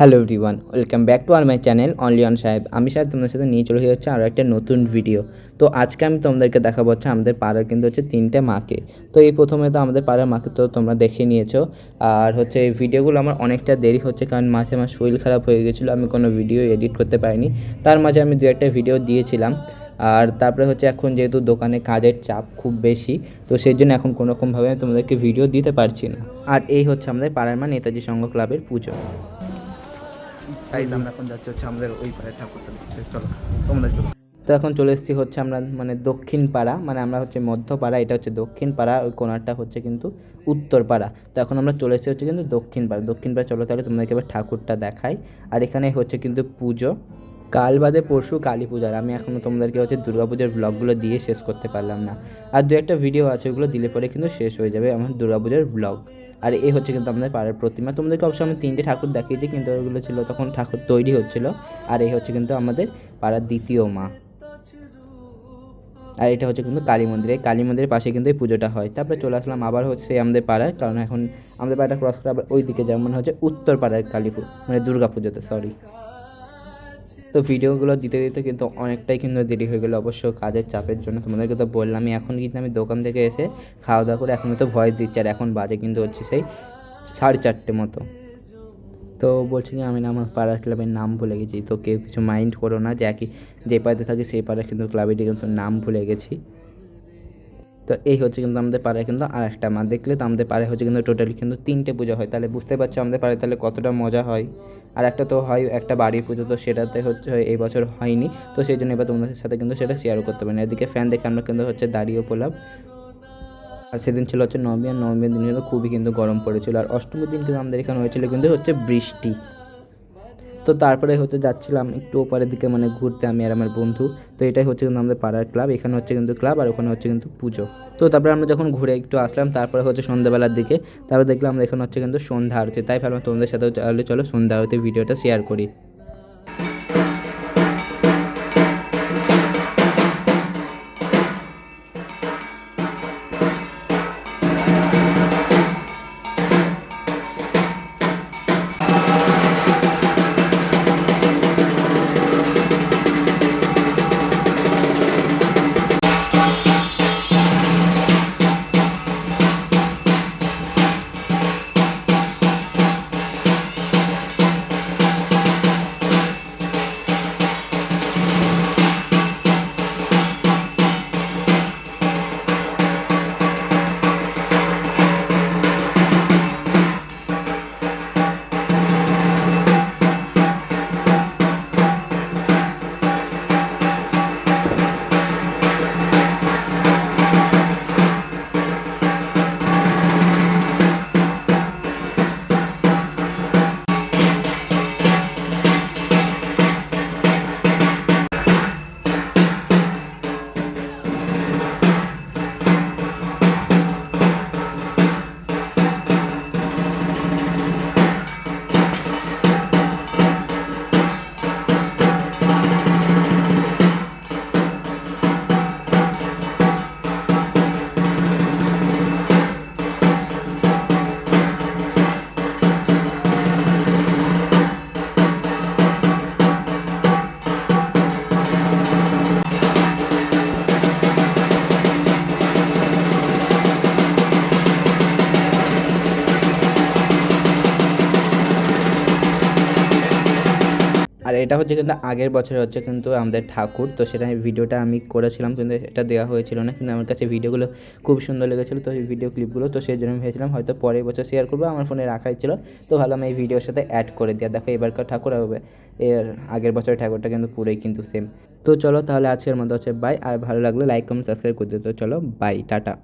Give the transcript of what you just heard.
Hello everyone welcome back to our my channel only on সাহেব আমি সাহেব তোমাদের সাথে নিয়ে চলে যাচ্ছে আরও একটা নতুন ভিডিও তো আজকে আমি তোমাদেরকে দেখাবো হচ্ছে আমাদের পাড়ার কিন্তু হচ্ছে তিনটে মাকে। তো এই প্রথমে তো আমাদের পাড়ার মাকে তো তোমরা দেখে নিয়েছো। আর হচ্ছে এই ভিডিওগুলো আমার অনেকটা দেরি হচ্ছে কারণ মাঝে আমার শরীর খারাপ হয়ে গেছিল, আমি কোনো ভিডিও এডিট করতে পারিনি। তার মাঝে আমি দু একটা ভিডিও দিয়েছিলাম। আর তারপরে হচ্ছে এখন যেহেতু দোকানে কাজের চাপ খুব বেশি, তো সেই জন্য এখন কোনোরকমভাবে আমি তোমাদেরকে ভিডিও দিতে পারছি না। আর এই হচ্ছে আমাদের পাড়ার মা নেতাজি সংঘ ক্লাবের পুজো। এখন হচ্ছে আমাদের ওই ঠাকুরটা চলো তোমাদের চলো তো এখন চলে এসেছি হচ্ছে আমরা মানে দক্ষিণ পাড়া মানে আমরা হচ্ছে মধ্য পাড়া এটা হচ্ছে দক্ষিণ পাড়া ওই কোনারটা হচ্ছে কিন্তু উত্তর পাড়া তো এখন আমরা চলে এসেছি হচ্ছে কিন্তু দক্ষিণ পাড়া দক্ষিণ পাড়া চলো তাহলে তোমাদেরকে এবার ঠাকুরটা দেখাই। আর এখানে হচ্ছে কিন্তু পুজো। কাল বাদে পরশু কালী পূজার আমি এখনও তোমাদেরকে হচ্ছে দুর্গা পুজোর ব্লগগুলো দিয়ে শেষ করতে পারলাম না। আর দু একটা ভিডিও আছে, ওগুলো দিলে পরে কিন্তু শেষ হয়ে যাবে আমার দুর্গা পুজোর ব্লগ আর এই হচ্ছে কিন্তু আমাদের পাড়ার প্রতিমা। তোমাদেরকে অবশ্যই আমি তিনটে ঠাকুর দেখিয়েছি, কিন্তু ওগুলো ছিল তখন ঠাকুর তৈরি হচ্ছিল। আর এই হচ্ছে কিন্তু আমাদের পাড়ার দ্বিতীয় মা। আর এটা হচ্ছে কিন্তু কালী মন্দিরে। কালী মন্দিরের পাশে কিন্তু এই পুজোটা হয়। তারপরে চলে আসলাম আবার হচ্ছে আমাদের পাড়ার কারণ এখন আমাদের পাড়াটা ক্রস করে আবার ওই দিকে যেমন হচ্ছে উত্তর পাড়ার কালীপুর মানে দুর্গা পুজোতে সরি তো ভিডিওগুলো দিতে দিতে কিন্তু অনেকটাই কিন্তু দেরি হয়ে গেলো। অবশ্য কাজের চাপের জন্য তোমাদেরকে তো বললামই এখন কিন্তু আমি দোকান থেকে এসে খাওয়া দাওয়া করে এখন তো ভয় দিচ্ছে, আর এখন বাজে কিন্তু হচ্ছে সেই সাড়ে চারটে মতো। তো বলছি কি, আমি না আমার পাড়ার ক্লাবের নাম ভুলে গেছি, তো কেউ কিছু মাইন্ড করো না, যে একই যে পাড়াতে থাকি সেই পাড়ার কিন্তু ক্লাবের কিন্তু নাম ভুলে গেছি। তো এই হচ্ছে কিন্তু আমাদের পাড়ায় কিন্তু আর একটা মা। দেখলে তো আমাদের পাড়ায় হচ্ছে কিন্তু টোটালি কিন্তু তিনটে পুজো হয়। তাহলে বুঝতে পারছ আমাদের পাড়ায় তাহলে কতটা মজা হয়। আর একটা তো হয় একটা বাড়ির পুজো, তো সেটাতে হচ্ছে এই বছর হয়নি। তো সেই জন্য এবার তোমাদের সাথে কিন্তু সেটা শেয়ারও করতে পারি না এদিকে ফ্যান দেখে আমরা কিন্তু হচ্ছে দাঁড়িয়ে পড়লাম। আর সেদিন ছিল হচ্ছে নবমী, আর নবমীর দিন কিন্তু খুবই কিন্তু গরম পড়েছিল। আর অষ্টমীর দিন কিন্তু আমাদের এখানে হয়েছিল কিন্তু হচ্ছে বৃষ্টি। তো তারপরে হচ্ছে যাচ্ছিলাম একটু ওপারের দিকে মানে ঘুরতে আমি আর আমার বন্ধু। তো এটাই হচ্ছে কিন্তু আমাদের পাড়ার ক্লাব, এখানে হচ্ছে কিন্তু ক্লাব আর ওখানে হচ্ছে কিন্তু পুজো। তো তারপরে আমরা যখন ঘুরে একটু আসলাম, তারপরে হচ্ছে সন্ধ্যাবেলার দিকে, তারপরে দেখলাম এখানে হচ্ছে কিন্তু সন্ধ্যা আরতি। তাই ভাবলাম তোমাদের সাথে চলো সন্ধ্যা আরতি ভিডিওটা শেয়ার করি। আর এটা হচ্ছে কিন্তু আগের বছর হচ্ছে কিন্তু আমাদের ঠাকুর, তো সেটা ভিডিওটা আমি করেছিলাম কিন্তু এটা দেওয়া হয়েছিল না। কিন্তু আমার কাছে ভিডিওগুলো খুব সুন্দর লেগেছিলো, তো এই ভিডিও ক্লিপগুলো তো সেই জন্য আমি ভেবেছিলাম হয়তো পরের বছর শেয়ার করব, আমার ফোনে রাখাই ছিল। তো ভালো আমি এই ভিডিওর সাথে অ্যাড করে দেওয়া দেখো এবারকার ঠাকুর হবে এর আগের বছরের ঠাকুরটা কিন্তু পুরোই কিন্তু সেম তো চলো তাহলে আজকের মতো হচ্ছে বাই আর ভালো লাগলে লাইক কমেন্ট সাবস্ক্রাইব করে দিতে তো চলো বাই টাটা।